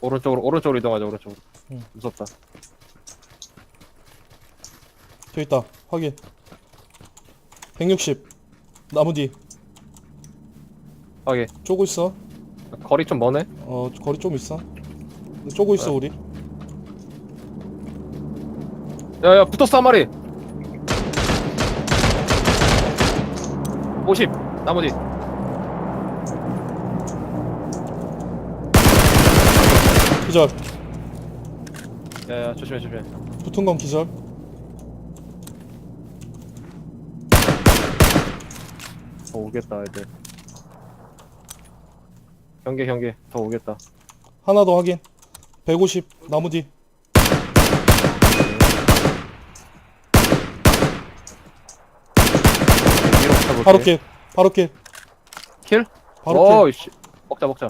오른쪽으로 오른쪽으로 이동하자 오른쪽으로 응. 무섭다 저기 있다. 확인. 160. 나무 뒤. 하게 쪼고 있어. 거리 좀 머네 어, 거리 좀 있어. 쪼고 있어, 우리. 야야 붙었어 한 마리 50 나머지 기절. 야야 조심해 조심해 붙은 건 기절. 더 오겠다 애들 경계 경계 더 오겠다 하나 더 확인. 150. 나무 뒤. 위로 붙어볼게. 바로 킬. 바로 킬. 킬? 바로 킬. 어이씨 먹자 먹자